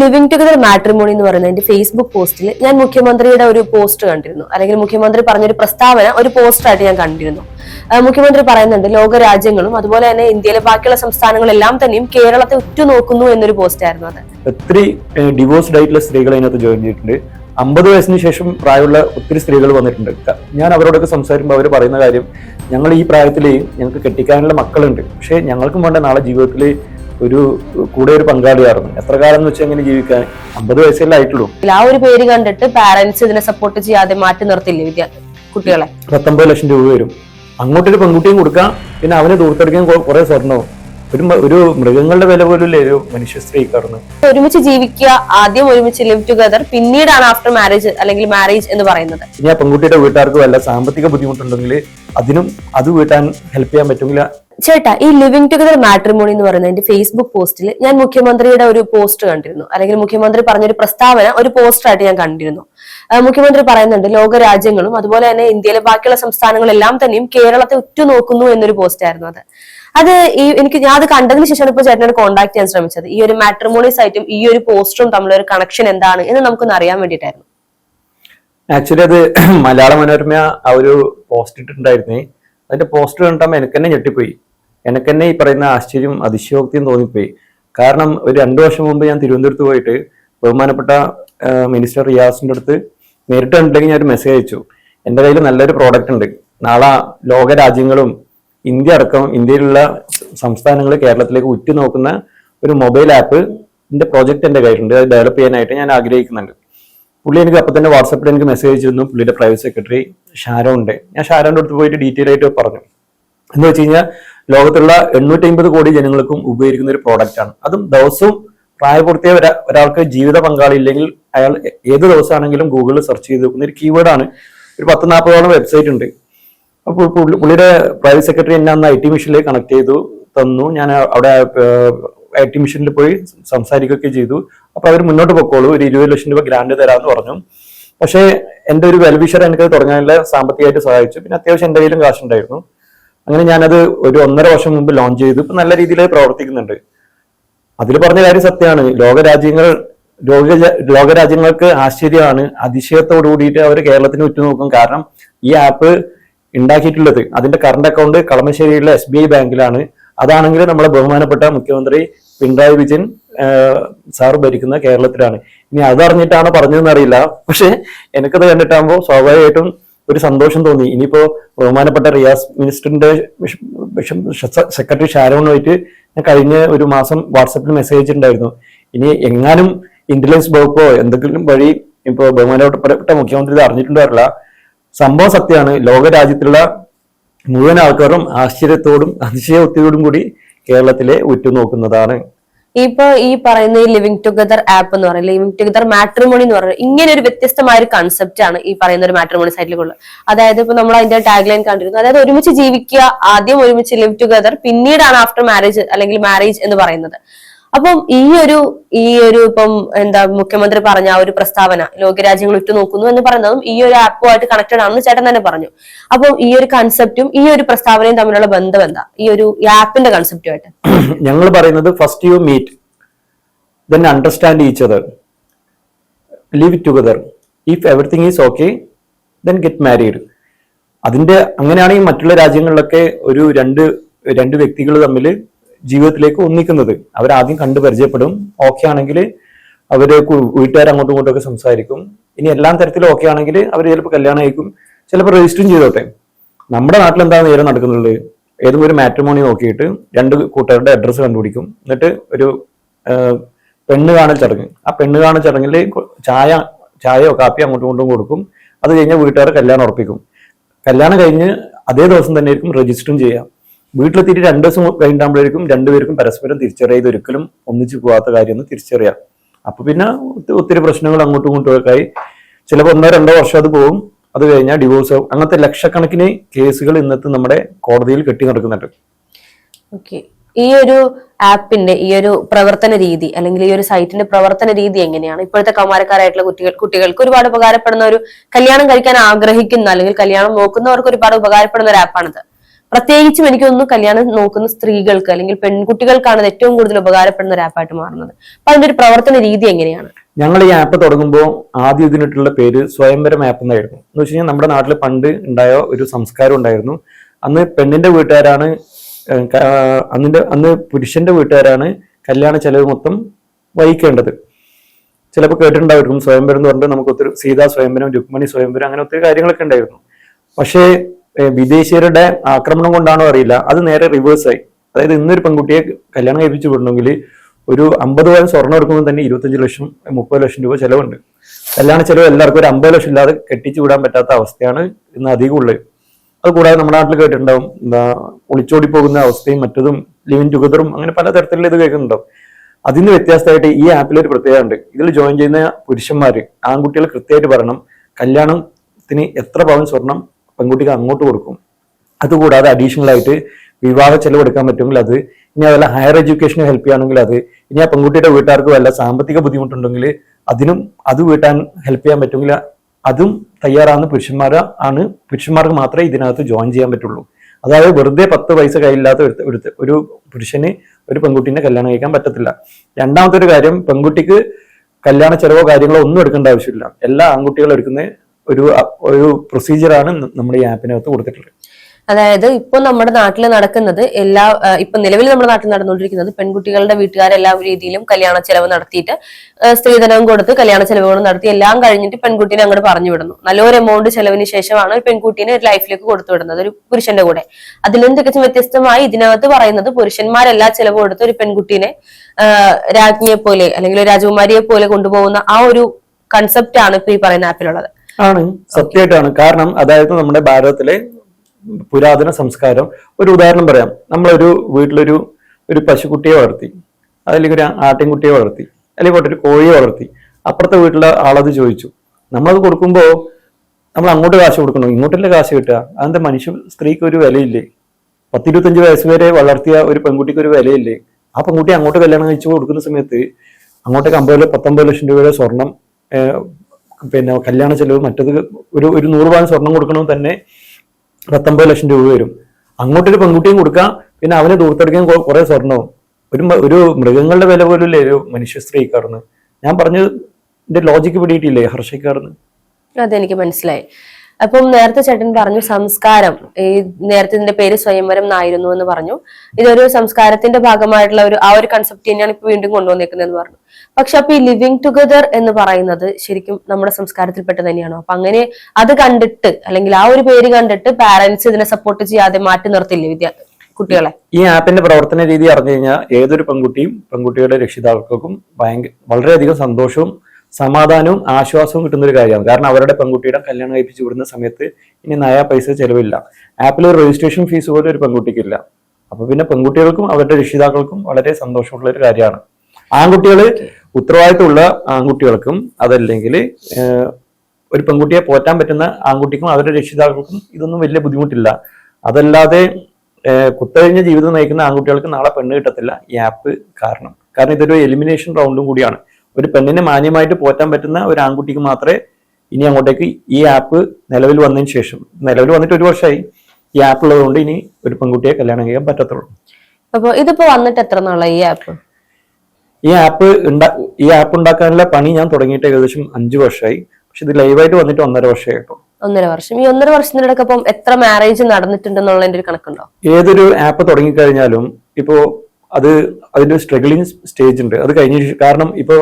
Living together matrimony എന്ന് പറയുന്ന എന്റെ ഫേസ്ബുക്ക് പോസ്റ്റിൽ ഞാൻ മുഖ്യമന്ത്രിയുടെ ഒരു പോസ്റ്റ് കണ്ടിരുന്നു. അല്ലെങ്കിൽ മുഖ്യമന്ത്രി പറഞ്ഞൊരു പ്രസ്താവന ഒരു പോസ്റ്ററായിട്ട് ഞാൻ കണ്ടിരുന്നു. മുഖ്യമന്ത്രി പറയുന്നുണ്ട് ലോക രാജ്യങ്ങളും അതുപോലെ തന്നെ ഇന്ത്യയിലെ ബാക്കിയുള്ള സംസ്ഥാനങ്ങളെല്ലാം തന്നെയും കേരളത്തെ ഉറ്റുനോക്കുന്നു എന്നൊരു പോസ്റ്റ് ആയിരുന്നു അത്. ഒത്തിരി ഡിവോഴ്സ്ഡ് ആയിട്ടുള്ള സ്ത്രീകൾ അതിനകത്ത് ജോയിൻ ചെയ്തിട്ടുണ്ട്. അമ്പത് വയസ്സിന് ശേഷം പ്രായമുള്ള ഒത്തിരി സ്ത്രീകൾ വന്നിട്ടുണ്ട്. ഞാൻ അവരോടൊക്കെ സംസാരിക്കുമ്പോൾ അവർ പറയുന്ന കാര്യം ഞങ്ങൾ ഈ പ്രായത്തിൽ ഞങ്ങൾക്ക് കെട്ടിക്കാനുള്ള മക്കളുണ്ട്. പക്ഷേ ഞങ്ങൾക്കും വേണ്ട നാളെ ജീവിതത്തിൽ ഒരു കൂടെ ഒരു പങ്കാളിയായിരുന്നു. എത്ര കാലം എന്ന് വെച്ചാൽ എങ്ങനെ ജീവിക്കാൻ? അമ്പത് വയസ്സല്ലേ ആയിട്ടുള്ളൂ. ആ ഒരു പേര് കണ്ടിട്ട് പാരന്റ്സ് ഇതിനെ സപ്പോർട്ട് ചെയ്യാതെ മാറ്റി നിർത്തില്ലേ വിദ്യാർത്ഥി കുട്ടികളെ? പത്തൊമ്പത് ലക്ഷം രൂപ വരും. അങ്ങോട്ടൊരു പെൺകുട്ടിയും കൊടുക്കാം പിന്നെ അവനെ ദൂർത്തെടുക്കാൻ കുറെ സ്വർണവും ഒരു ഒരു മൃഗങ്ങളുടെ വില പോലും ഒരു മനുഷ്യ സ്ത്രീ കടന്ന്. ഒരുമിച്ച് ജീവിക്കുക ആദ്യം ഒരുമിച്ച് ലിവ് ടുഗദർ പിന്നീടാണ് ആഫ്റ്റർ മാരേജ് അല്ലെങ്കിൽ മാരേജ് എന്ന് പറയുന്നത്. ഇനി ആ പെൺകുട്ടിയുടെ വീട്ടുകാർക്ക് വല്ല സാമ്പത്തിക ബുദ്ധിമുട്ടുണ്ടെങ്കിൽ അതിനും അത് വീട്ടാൻ ഹെൽപ്പ് ചെയ്യാൻ പറ്റുമില്ല ചേട്ടാ ഈ ലിവിങ് ടുഗദർ മാട്രിമോണി എന്ന് പറയുന്ന എന്റെ ഫേസ്ബുക്ക് പോസ്റ്റിൽ ഞാൻ മുഖ്യമന്ത്രിയുടെ ഒരു പോസ്റ്റ് കണ്ടിരുന്നു. അല്ലെങ്കിൽ മുഖ്യമന്ത്രി പറഞ്ഞൊരു പ്രസ്താവന ഒരു പോസ്റ്ററായിട്ട് ഞാൻ കണ്ടിരുന്നു. മുഖ്യമന്ത്രി പറയുന്നുണ്ട് ലോക രാജ്യങ്ങളും അതുപോലെ തന്നെ ഇന്ത്യയിലെ ബാക്കിയുള്ള സംസ്ഥാനങ്ങളെല്ലാം തന്നെയും കേരളത്തെ ഉറ്റുനോക്കുന്നു എന്നൊരു പോസ്റ്റ് ആയിരുന്നു അത്. അത് ഈ എനിക്ക് ഞാൻ അത് കണ്ടതിന് ശേഷമാണ് ഇപ്പോൾ ചേട്ടനോട് കോൺടാക്ട് ചെയ്യാൻ ശ്രമിച്ചത്. ഈ ഒരു മാട്രിമോണി സൈറ്റും ഈ ഒരു പോസ്റ്ററും തമ്മിലൊരു കണക്ഷൻ എന്താണ് എന്ന് നമുക്കൊന്ന് അറിയാൻ വേണ്ടിയിട്ടായിരുന്നു. ആക്ച്വലി അത് മലയാള മനോരമ ആ ഒരു പോസ്റ്റ് ഇട്ടിട്ടുണ്ടായിരുന്നേ. അതിന്റെ പോസ്റ്റർ കണ്ടപ്പോൾ എനിക്ക് തന്നെ ഞെട്ടിപ്പോയി. എനിക്ക് തന്നെ ഈ പറയുന്ന ആശ്ചര്യം അതിശയോക്തിയും തോന്നിപ്പോയി. കാരണം ഒരു രണ്ടു വർഷം മുമ്പ് ഞാൻ തിരുവനന്തപുരത്ത് പോയിട്ട് ബഹുമാനപ്പെട്ട മിനിസ്റ്റർ റിയാസിന്റെ അടുത്ത് നേരിട്ട് കണ്ടിട്ടുണ്ടെങ്കിൽ ഞാൻ ഒരു മെസ്സേജ് അയച്ചു. എന്റെ കയ്യിൽ നല്ലൊരു പ്രോഡക്റ്റ് ഉണ്ട്. നാളെ ലോക രാജ്യങ്ങളും ഇന്ത്യ അടക്കം ഇന്ത്യയിലുള്ള സംസ്ഥാനങ്ങൾ കേരളത്തിലേക്ക് ഉറ്റുനോക്കുന്ന ഒരു മൊബൈൽ ആപ്പ് എന്റെ പ്രോജക്റ്റ് എന്റെ കയ്യിലുണ്ട്. അത് ഡെവലപ്പ് ചെയ്യാനായിട്ട് ഞാൻ ആഗ്രഹിക്കുന്നുണ്ട്. പുള്ളി എനിക്ക് അപ്പം തന്നെ വാട്സപ്പിൽ എനിക്ക് മെസ്സേജ് അയച്ചിരുന്നു. പുള്ളിയുടെ പ്രൈവറ്റ് സെക്രട്ടറി ഷാരോ ഉണ്ട്. ഞാൻ ഷാരോന്റെ അടുത്ത് പോയിട്ട് ഡീറ്റെയിൽ ആയിട്ട് പറഞ്ഞു. എന്ന് വെച്ച് കഴിഞ്ഞാൽ ലോകത്തുള്ള എണ്ണൂറ്റി അമ്പത് കോടി ജനങ്ങൾക്കും ഉപയോഗിക്കുന്ന ഒരു പ്രോഡക്റ്റ് ആണ്. അതും ദിവസവും പ്രായപൂർത്തിയായ ഒരാ- ഒരാൾക്ക് ജീവിത പങ്കാളി ഇല്ലെങ്കിൽ അയാൾ ഏത് ദിവസമാണെങ്കിലും ഗൂഗിളിൽ സെർച്ച് ചെയ്ത് നോക്കുന്ന ഒരു കീവേഡാണ് ഒരു പത്ത് നാൽപ്പതോളം വെബ്സൈറ്റ് ഉണ്ട്. അപ്പോൾ പുള്ളി- പുള്ളിയുടെ പ്രൈവറ്റ് സെക്രട്ടറി എന്നെ അന്ന് ഐ ടി മിഷനിലേക്ക് കണക്ട് ചെയ്തു തന്നു. ഞാൻ അവിടെ ഐ ടി മിഷനിൽ പോയി സംസാരിക്കുകയൊക്കെ ചെയ്തു. അപ്പൊ അവർ മുന്നോട്ട് പൊക്കോളൂ. ഒരു ഇരുപത് ലക്ഷം രൂപ ഗ്രാൻഡ് തരാമെന്ന് പറഞ്ഞു. പക്ഷേ എന്റെ ഒരു വെൽവിഷർ എനിക്ക് തുടങ്ങാനുള്ള സാമ്പത്തികമായിട്ട് സഹായിച്ചു. പിന്നെ അത്യാവശ്യം എന്റെ കയ്യിലും കാശുണ്ടായിരുന്നു അങ്ങനെ ഞാനത് ഒരു ഒന്നര വർഷം മുമ്പ് ലോഞ്ച് ചെയ്തു. ഇപ്പൊ നല്ല രീതിയിൽ പ്രവർത്തിക്കുന്നുണ്ട്. അതിൽ പറഞ്ഞ കാര്യം സത്യമാണ്. ലോകരാജ്യങ്ങൾ ലോക ലോകരാജ്യങ്ങൾക്ക് ആശ്ചര്യമാണ്. അതിശയത്തോടു കൂടിയിട്ട് അവർ കേരളത്തിന് ഉറ്റുനോക്കും. കാരണം ഈ ആപ്പ് ഉണ്ടാക്കിയിട്ടുള്ളത്. അതിന്റെ കറണ്ട് അക്കൗണ്ട് കളമശ്ശേരിയിലെ എസ് ബി ഐ ബാങ്കിലാണ്. അതാണെങ്കിൽ നമ്മളെ ബഹുമാനപ്പെട്ട മുഖ്യമന്ത്രി പിണറായി വിജയൻ സാർ ഭരിക്കുന്ന കേരളത്തിലാണ്. ഇനി അതറിഞ്ഞിട്ടാണ് പറഞ്ഞതെന്ന് അറിയില്ല. പക്ഷെ എനിക്കത് കണ്ടിട്ടാകുമ്പോൾ സ്വാഭാവികമായിട്ടും ഒരു സന്തോഷം തോന്നി. ഇനിയിപ്പോ ബഹുമാനപ്പെട്ട റിയാസ് മിനിസ്റ്ററിന്റെ സെക്രട്ടറി ഷാരോണുമായിട്ട് ഞാൻ കഴിഞ്ഞ ഒരു മാസം വാട്സപ്പിൽ മെസ്സേജ് അയച്ചിട്ടുണ്ടായിരുന്നു ഇനി എങ്ങാനും ഇന്റലിജൻസ് വകുപ്പോ എന്തെങ്കിലും വഴി ഇപ്പോ ബഹുമാനപ്പെട്ട മുഖ്യമന്ത്രി ഇത് സംഭവം സത്യമാണ്. ലോകരാജ്യത്തുള്ള മുഴുവൻ ആൾക്കാരും ആശ്ചര്യത്തോടും അതിശയോക്തിയോടും കൂടി കേരളത്തിലെ ഉറ്റുനോക്കുന്നതാണ്. ഇപ്പൊ ഈ പറയുന്ന ഈ ലിവിങ് ടുഗദർ ആപ്പ് എന്ന് പറയുന്നത് ലിവിങ് ടുഗദർ മാട്രിമോണി എന്ന് പറയുന്നത് ഇങ്ങനെ ഒരു വ്യത്യസ്തമായ ഒരു കൺസെപ്റ്റ് ആണ് ഈ പറയുന്ന ഒരു മാട്രിമോണി സൈറ്റിലുള്ളത് അതായത് ഇപ്പൊ നമ്മൾ അതിന്റെ ടാഗ് ലൈൻ കണ്ടിരുന്നു. അതായത് ഒരുമിച്ച് ജീവിക്കുക ആദ്യം ഒരുമിച്ച് ലിവ് ടുഗദർ പിന്നീടാണ് ആഫ്റ്റർ മാരേജ് അല്ലെങ്കിൽ മാരേജ് എന്ന് പറയുന്നത്. അപ്പം ഈ ഒരു ഈ ഒരു ഇപ്പം എന്താ മുഖ്യമന്ത്രി പറഞ്ഞ ആ ഒരു പ്രസ്താവന ലോകരാജ്യങ്ങൾ ഉറ്റുനോക്കുന്നു എന്ന് പറയുന്നതും ഈ ഒരു ആപ്പുമായിട്ട് കണക്റ്റഡ് ആണെന്ന് ചേട്ടൻ തന്നെ പറഞ്ഞു. അപ്പം ഈ ഒരു കൺസെപ്റ്റും ഈ ഒരു പ്രസ്താവനയും തമ്മിലുള്ള ബന്ധം എന്താ? ഈ ഒരു ആപ്പിന്റെ കൺസെപ്റ്റുമായിട്ട് ഞങ്ങൾ പറയുന്നത് first you meet then understand each other live together if everything is okay then get married അതിന്റെ അങ്ങനെയാണെങ്കിൽ മറ്റുള്ള രാജ്യങ്ങളിലൊക്കെ ഒരു രണ്ട് രണ്ട് വ്യക്തികൾ തമ്മിൽ ജീവിതത്തിലേക്ക് ഒന്നിക്കുന്നത്. അവരാദ്യം കണ്ടു പരിചയപ്പെടും. ഓക്കെ ആണെങ്കിൽ അവർ വീട്ടുകാർ അങ്ങോട്ടും ഇങ്ങോട്ടും ഒക്കെ സംസാരിക്കും. ഇനി എല്ലാം തരത്തിലും ഓക്കെ ആണെങ്കിൽ അവർ ചിലപ്പോൾ കല്യാണം അയക്കും ചിലപ്പോൾ രജിസ്റ്ററും ചെയ്തോട്ടെ. നമ്മുടെ നാട്ടിൽ എന്താണ് നേരം നടക്കുന്നുള്ളത്? ഏതെങ്കിലും ഒരു മാട്രിമോണി നോക്കിയിട്ട് രണ്ട് കൂട്ടുകാരുടെ അഡ്രസ്സ് കണ്ടുപിടിക്കും. എന്നിട്ട് ഒരു പെണ്ണ് കാണൽ ചടങ്ങ്. ആ പെണ്ണ് കാണൽ ചടങ്ങിൽ ചായ ചായയോ കാപ്പിയോ അങ്ങോട്ടും ഇങ്ങോട്ടും കൊടുക്കും. അത് കഴിഞ്ഞ് വീട്ടുകാർ കല്യാണം ഉറപ്പിക്കും. കല്യാണം കഴിഞ്ഞ് അതേ ദിവസം തന്നെ ആയിരിക്കും രജിസ്റ്ററും ചെയ്യാം. വീട്ടിലെത്തിയിട്ട് രണ്ട് ദിവസം കഴിഞ്ഞാകുമ്പോഴേക്കും രണ്ടുപേർക്കും പരസ്പരം തിരിച്ചറിയാതെ ഒരിക്കലും ഒന്നിച്ചു പോകാത്ത കാര്യം ഒന്ന് തിരിച്ചറിയാം. അപ്പൊ പിന്നെ ഒത്തി- ഒത്തിരി പ്രശ്നങ്ങൾ അങ്ങോട്ടും ഇങ്ങോട്ടും ഒക്കെ ആയി. ചിലപ്പോൾ ഒന്നോ രണ്ടോ വർഷം അത് പോകും അത് കഴിഞ്ഞാൽ ഡിവോഴ്സ് ആവും. അങ്ങനത്തെ ലക്ഷക്കണക്കിന് കേസുകൾ ഇന്നത്തെ നമ്മുടെ കോടതിയിൽ കെട്ടി നടക്കുന്നുണ്ട്. ഈ ഒരു ആപ്പിന്റെ ഈ ഒരു പ്രവർത്തന രീതി അല്ലെങ്കിൽ ഈ ഒരു സൈറ്റിന്റെ പ്രവർത്തന രീതി എങ്ങനെയാണ്? ഇപ്പോഴത്തെ കൗമാരക്കാരായിട്ടുള്ള കുട്ടികൾ കുട്ടികൾക്ക് ഒരുപാട് ഉപകാരപ്പെടുന്ന ഒരു കല്യാണം കഴിക്കാൻ ആഗ്രഹിക്കുന്ന അല്ലെങ്കിൽ കല്യാണം നോക്കുന്നവർക്ക് ഒരുപാട് ഉപകാരപ്പെടുന്ന ഒരു ആപ്പാണിത്. പ്രത്യേകിച്ചും എനിക്ക് തോന്നുന്നു കല്യാണം നോക്കുന്ന സ്ത്രീകൾക്ക് അല്ലെങ്കിൽ പെൺകുട്ടികൾക്കാണ് ഏറ്റവും കൂടുതൽ ഉപകാരപ്പെടുന്ന ഒരു ആപ്പായിട്ട് മാറുന്നത്. അപ്പൊ അതിന്റെ ഒരു പ്രവർത്തന രീതി എങ്ങനെയാണ്? ഞങ്ങൾ ഈ ആപ്പ് തുടങ്ങുമ്പോൾ ആദ്യം ഇതിനിട്ടുള്ള പേര് സ്വയംവരം ആപ്പ് എന്നായിരുന്നു. എന്ന് വെച്ച് കഴിഞ്ഞാൽ നമ്മുടെ നാട്ടിൽ പണ്ട് ഉണ്ടായ ഒരു സംസ്കാരം ഉണ്ടായിരുന്നു. അന്ന് പെണ്ണിന്റെ വീട്ടുകാരാണ് അന്നിന്റെ അന്ന് പുരുഷന്റെ വീട്ടുകാരാണ് കല്യാണ ചെലവ് മൊത്തം വഹിക്കേണ്ടത്. ചിലപ്പോൾ കേട്ടിട്ടുണ്ടായിരിക്കും സ്വയംവരം എന്ന് പറഞ്ഞിട്ട് നമുക്ക് ഒത്തിരി സീതാ സ്വയംവരം രുക്മണി സ്വയംവരം അങ്ങനെ ഒത്തിരി കാര്യങ്ങളൊക്കെ ഉണ്ടായിരുന്നു. പക്ഷേ വിദേശീയരുടെ ആക്രമണം കൊണ്ടാണോ അറിയില്ല. അത് നേരെ റിവേഴ്സായി അതായത് ഇന്നൊരു പെൺകുട്ടിയെ കല്യാണം കഴിപ്പിച്ചു വിടണമെങ്കിൽ ഒരു അമ്പത് പവൻ സ്വർണം എടുക്കുമ്പോൾ തന്നെ ഇരുപത്തഞ്ച് ലക്ഷം മുപ്പത് ലക്ഷം രൂപ ചിലവുണ്ട്. കല്യാണ ചിലവ് എല്ലാവർക്കും ഒരു അമ്പത് ലക്ഷം ഇല്ലാതെ കെട്ടിച്ചു വിടാൻ പറ്റാത്ത അവസ്ഥയാണ് ഇന്ന് അധികം ഉള്ളത്. അത് കൂടാതെ നമ്മുടെ നാട്ടിൽ കേട്ടിട്ടുണ്ടാവും എന്താ ഒളിച്ചോടി പോകുന്ന അവസ്ഥയും മറ്റതും ലിവിൻ ടുഗദറും അങ്ങനെ പല തരത്തിലുള്ള ഇത് കേൾക്കുന്നുണ്ടാവും. അതിന് വ്യത്യാസമായിട്ട് ഈ ആപ്പിൽ ഒരു പ്രത്യേകത ഉണ്ട്. ഇതിൽ ജോയിൻ ചെയ്യുന്ന പുരുഷന്മാർ ആൺകുട്ടികൾ കൃത്യമായിട്ട് പറയണം കല്യാണത്തിന് എത്ര പവൻ സ്വർണം പെൺകുട്ടിക്ക് അങ്ങോട്ട് കൊടുക്കും. അതുകൂടാതെ അഡീഷണൽ ആയിട്ട് വിവാഹ ചെലവ് എടുക്കാൻ പറ്റുമെങ്കിൽ അത് ഇനി അതല്ല ഹയർ എഡ്യൂക്കേഷന് ഹെൽപ്പ് ചെയ്യുകയാണെങ്കിൽ അത് ഇനി ആ പെൺകുട്ടിയുടെ വീട്ടുകാർക്ക് വല്ല സാമ്പത്തിക ബുദ്ധിമുട്ടുണ്ടെങ്കിൽ അതിനും അത് വീട്ടാൻ ഹെൽപ്പ് ചെയ്യാൻ പറ്റുമെങ്കിൽ അതും തയ്യാറാണ് പുരുഷന്മാർ ആണ് പുരുഷന്മാർക്ക് മാത്രമേ ഇതിനകത്ത് ജോയിൻ ചെയ്യാൻ പറ്റുള്ളൂ. അതായത് വെറുതെ പത്ത് പൈസ കയ്യില്ലാത്ത ഒരു ഒരു- പുരുഷന് ഒരു പെൺകുട്ടീനെ കല്യാണം കഴിക്കാൻ പറ്റത്തില്ല. രണ്ടാമത്തെ ഒരു കാര്യം പെൺകുട്ടിക്ക് കല്യാണ ചെലവോ കാര്യങ്ങളോ ഒന്നും എടുക്കേണ്ട ആവശ്യമില്ല. എല്ലാ ആൺകുട്ടികളും എടുക്കുന്ന ഒരു ഒരു പ്രൊസീജിയറാണ് നമ്മുടെ ഈ ആപ്പിനകത്ത് കൊടുത്തിട്ടുള്ളത്. അതായത് ഇപ്പൊ നമ്മുടെ നാട്ടിൽ നടക്കുന്നത് എല്ലാ ഇപ്പൊ നിലവിൽ നമ്മുടെ നാട്ടിൽ നടന്നുകൊണ്ടിരിക്കുന്നത് പെൺകുട്ടികളുടെ വീട്ടുകാരെല്ലാ രീതിയിലും കല്യാണ ചെലവ് നടത്തിയിട്ട് സ്ത്രീധനവും കൊടുത്ത് കല്യാണ ചെലവുകളും നടത്തി എല്ലാം കഴിഞ്ഞിട്ട് പെൺകുട്ടീനെ അങ്ങോട്ട് പറഞ്ഞു വിടുന്നു. നല്ലൊരു എമൗണ്ട് ചെലവിന് ശേഷമാണ് ഒരു പെൺകുട്ടീനെ ഒരു ലൈഫിലേക്ക് കൊടുത്തു വിടുന്നത് ഒരു പുരുഷന്റെ കൂടെ. അതിൽ നിന്ന് തികച്ചും വ്യത്യസ്തമായി ഇതിനകത്ത് പറയുന്നത് പുരുഷന്മാരെല്ലാ ചെലവ് കൊടുത്ത് ഒരു പെൺകുട്ടീനെ രാജ്ഞിയെ പോലെ അല്ലെങ്കിൽ രാജകുമാരിയെ പോലെ കൊണ്ടുപോകുന്ന ആ ഒരു കൺസെപ്റ്റ് ആണ് ഇപ്പൊ ഈ പറയുന്ന ആപ്പിലുള്ളത് ആണ് സത്യമായിട്ടാണ്. കാരണം അതായത് നമ്മുടെ ഭാരതത്തിലെ പുരാതന സംസ്കാരം. ഒരു ഉദാഹരണം പറയാം. നമ്മളൊരു വീട്ടിലൊരു ഒരു പശുക്കുട്ടിയെ വളർത്തി അതല്ലെങ്കിൽ ഒരു ആട്ടിൻകുട്ടിയെ വളർത്തി അല്ലെങ്കിൽ പോട്ടെ ഒരു കോഴിയെ വളർത്തി. അപ്പുറത്തെ വീട്ടിലെ ആളത് ചോദിച്ചു. നമ്മളത് കൊടുക്കുമ്പോൾ നമ്മൾ അങ്ങോട്ട് കാശ് കൊടുക്കണോ? ഇങ്ങോട്ടല്ലേ കാശ് കിട്ടുക? അതെന്താ മനുഷ്യ സ്ത്രീക്ക് ഒരു വിലയില്ലേ? പത്തിരുപത്തഞ്ച് വയസ്സ് വരെ വളർത്തിയ ഒരു പെൺകുട്ടിക്ക് ഒരു വിലയില്ലേ? ആ പെൺകുട്ടി അങ്ങോട്ട് കല്യാണം കഴിച്ചു കൊടുക്കുന്ന സമയത്ത് അങ്ങോട്ടേക്ക് അമ്പത് പത്തൊമ്പത് ലക്ഷം രൂപയുടെ സ്വർണം പിന്നെ കല്യാണ ചെലവ് മറ്റത് ഒരു ഒരു നൂറ് പവൻ സ്വർണം കൊടുക്കണമെങ്കിൽ തന്നെ പത്തൊമ്പത് ലക്ഷം രൂപ വരും. അങ്ങോട്ടൊരു പെൺകുട്ടിയും കൊടുക്കാം പിന്നെ അവനെ ദൂർത്തെടുക്കാൻ കുറേ സ്വർണവും. ഒരു ഒരു മൃഗങ്ങളുടെ വില പോലും ഒരു മനുഷ്യ സ്ത്രീക്കാർന്ന്? ഞാൻ പറഞ്ഞത് ലോജിക്ക് പിടിയിട്ടില്ലേ ഹർഷക്കാർന്ന് അതെനിക്ക് മനസ്സിലായി. അപ്പം നേരത്തെ ചേട്ടൻ പറഞ്ഞു സംസ്കാരം. ഈ നേരത്തെ ഇതിന്റെ പേര് സ്വയംവരം എന്നായിരുന്നു എന്ന് പറഞ്ഞു. ഇതൊരു സംസ്കാരത്തിന്റെ ഭാഗമായിട്ടുള്ള ഒരു ആ ഒരു കൺസെപ്റ്റ് തന്നെയാണ് ഇപ്പൊ വീണ്ടും കൊണ്ടുവന്നേക്കുന്നതെന്ന് പറഞ്ഞു. പക്ഷെ അപ്പൊ ഈ ലിവിങ് ടുഗദർ എന്ന് പറയുന്നത് ശരിക്കും നമ്മുടെ സംസ്കാരത്തിൽപ്പെട്ട് തന്നെയാണോ? അപ്പൊ അങ്ങനെ അത് കണ്ടിട്ട് അല്ലെങ്കിൽ ആ ഒരു പേര് കണ്ടിട്ട് പാരന്റ്സ് ഇതിനെ സപ്പോർട്ട് ചെയ്യാതെ മാറ്റി നിർത്തില്ലേ വിദ്യാർത്ഥി കുട്ടികളെ? ഈ ആപ്പിന്റെ പ്രവർത്തന രീതി അറിഞ്ഞു കഴിഞ്ഞാൽ ഏതൊരു പെൺകുട്ടിയും പെൺകുട്ടിയുടെ രക്ഷിതാക്കൾക്കും ഭയങ്കര വളരെയധികം സന്തോഷവും സമാധാനവും ആശ്വാസവും കിട്ടുന്ന ഒരു കാര്യമാണ്. കാരണം അവരുടെ പെൺകുട്ടിയുടെ കല്യാണം കഴിപ്പിച്ചു വിടുന്ന സമയത്ത് ഇനി നയാ പൈസ ചെലവില്ല. ആപ്പിൽ രജിസ്ട്രേഷൻ ഫീസ് പോലും ഒരു പെൺകുട്ടിക്കില്ല. അപ്പൊ പിന്നെ പെൺകുട്ടികൾക്കും അവരുടെ രക്ഷിതാക്കൾക്കും വളരെ സന്തോഷമുള്ള ഒരു കാര്യമാണ്. ആൺകുട്ടികൾ ഉത്തരവാദിത്തമുള്ള ആൺകുട്ടികൾക്കും അതല്ലെങ്കിൽ ഒരു പെൺകുട്ടിയെ പോറ്റാൻ പറ്റുന്ന ആൺകുട്ടിക്കും അവരുടെ രക്ഷിതാക്കൾക്കും ഇതൊന്നും വലിയ ബുദ്ധിമുട്ടില്ല. അതല്ലാതെ കുത്തഴിഞ്ഞ ജീവിതം നയിക്കുന്ന ആൺകുട്ടികൾക്ക് നാളെ പെണ്ണ് കിട്ടത്തില്ല ഈ ആപ്പ് കാരണം. കാരണം ഇതൊരു എലിമിനേഷൻ റൗണ്ടും കൂടിയാണ്. ഒരു പെണ്ണിനെ മാന്യമായിട്ട് പോറ്റാൻ പറ്റുന്ന ഒരു ആൺകുട്ടിക്ക് മാത്രമേ ഇനി അങ്ങോട്ടേക്ക് ഈ ആപ്പ് നിലവിൽ വന്നതിന് ശേഷം നിലവിൽ വന്നിട്ട് ഒരു വർഷമായി ഈ ആപ്പ് ഉള്ളതുകൊണ്ട് ഇനി ഒരു പെൺകുട്ടിയെ കല്യാണം ചെയ്യാൻ പറ്റത്തുള്ളൂ. അപ്പൊ ഇതിപ്പോ വന്നിട്ട് എത്ര നാളായി ഈ ആപ്പ്? ഈ ആപ്പ് ഈ ആപ്പ് ഉണ്ടാക്കാനുള്ള പണി ഞാൻ തുടങ്ങിയിട്ട് ഏകദേശം അഞ്ചു വർഷമായി പക്ഷെ ഇത് ലൈവായിട്ട് വന്നിട്ട് ഒന്നര വർഷമായി കേട്ടോ. ഒന്നര വർഷം. ഈ ഒന്നര വർഷത്തിനിടക്കപ്പം എത്ര മാരേജ് നടന്നിട്ടുണ്ടെന്നുള്ളതിന്റെ ഒരു കണക്കുണ്ടോ? ഏതൊരു ആപ്പ് തുടങ്ങിക്കഴിഞ്ഞാലും ഇപ്പോ അത് അതിന്റെ സ്ട്രഗിളിങ് സ്റ്റേജ് ഉണ്ട്. അത് കഴിഞ്ഞ കാരണം ഇപ്പോ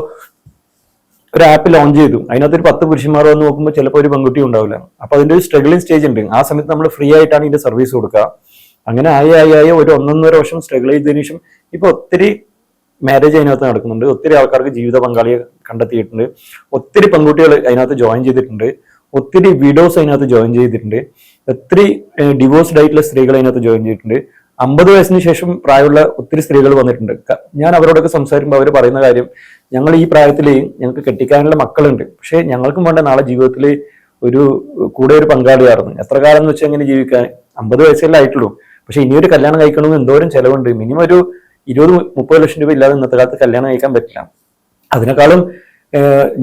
ഒരു ആപ്പ് ലോഞ്ച് ചെയ്തു. അതിനകത്ത് ഒരു പത്ത് പുരുഷന്മാർ വന്ന് നോക്കുമ്പോൾ ചിലപ്പോൾ ഒരു പെൺകുട്ടി ഉണ്ടാവില്ല. അപ്പൊ അതിന്റെ ഒരു സ്ട്രഗിളിങ് സ്റ്റേജ് ഉണ്ട്. ആ സമയത്ത് നമ്മൾ ഫ്രീ ആയിട്ടാണ് ഇതിന്റെ സർവീസ് കൊടുക്കുക. അങ്ങനെ ആയി ആയി ആയി ഒരു ഒന്നൊന്നര വർഷം സ്ട്രഗിൾ ചെയ്തതിനു ശേഷം ഇപ്പൊ ഒത്തിരി മാരേജ് അതിനകത്ത് നടക്കുന്നുണ്ട്. ഒത്തിരി ആൾക്കാർക്ക് ജീവിത പങ്കാളിയെ കണ്ടെത്തിയിട്ടുണ്ട്. ഒത്തിരി പെൺകുട്ടികൾ അതിനകത്ത് ജോയിൻ ചെയ്തിട്ടുണ്ട്. ഒത്തിരി വിഡോസ് അതിനകത്ത് ജോയിൻ ചെയ്തിട്ടുണ്ട്. ഒത്തിരി ഡിവോഴ്സ്ഡ് ആയിട്ടുള്ള സ്ത്രീകൾ അതിനകത്ത് ജോയിൻ ചെയ്തിട്ടുണ്ട്. അമ്പത് വയസ്സിന് ശേഷം പ്രായമുള്ള ഒത്തിരി സ്ത്രീകൾ വന്നിട്ടുണ്ട്. ഞാൻ അവരോടൊക്കെ സംസാരിക്കുമ്പോൾ അവർ പറയുന്ന കാര്യം ഞങ്ങൾ ഈ പ്രായത്തിൽ ഞങ്ങൾക്ക് കെട്ടിക്കാനുള്ള മക്കളുണ്ട്. പക്ഷേ ഞങ്ങൾക്കും വേണ്ട നാളെ ജീവിതത്തിൽ ഒരു കൂടെ ഒരു പങ്കാളിയായിരുന്നു. എത്ര കാലം എന്ന് വെച്ചാൽ എങ്ങനെ ജീവിക്കാൻ? അമ്പത് വയസ്സല്ലേ ആയിട്ടുള്ളൂ. പക്ഷെ ഇനിയൊരു കല്യാണം കഴിക്കണമെന്ന് എന്തോരം ചിലവുണ്ട്. മിനിമം ഒരു ഇരുപത് മുപ്പത് ലക്ഷം രൂപ ഇല്ലാതെ ഇന്നത്തെ കാലത്ത് കല്യാണം കഴിക്കാൻ പറ്റില്ല. അതിനേക്കാളും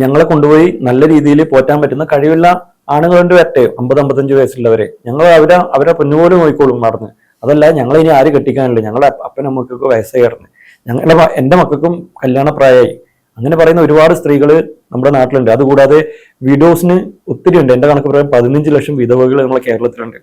ഞങ്ങളെ കൊണ്ടുപോയി നല്ല രീതിയിൽ പോറ്റാൻ പറ്റുന്ന കഴിവുള്ള ആണുങ്ങളുണ്ട് വരട്ടെ അമ്പത് അമ്പത്തഞ്ച് വയസ്സുള്ളവരെ. ഞങ്ങൾ അവരെ അവരെ പൊന്നുപോലും നോക്കിക്കോളും നടന്ന് അതല്ല ഞങ്ങൾ ഇനി ആര് കെട്ടിക്കാനില്ല. ഞങ്ങളുടെ അപ്പനും അമ്മക്കൊക്കെ വയസ്സായി കിടന്ന്. ഞങ്ങളുടെ എന്റെ മക്കൾക്കും കല്യാണപ്രായമായി അങ്ങനെ പറയുന്ന ഒരുപാട് സ്ത്രീകൾ നമ്മുടെ നാട്ടിലുണ്ട്. അതുകൂടാതെ വിഡോസിന് ഒത്തിരി ഉണ്ട് എന്റെ കണക്ക് പറയാൻ പതിനഞ്ച് ലക്ഷം വിധവകൾ നമ്മളെ കേരളത്തിലുണ്ട്.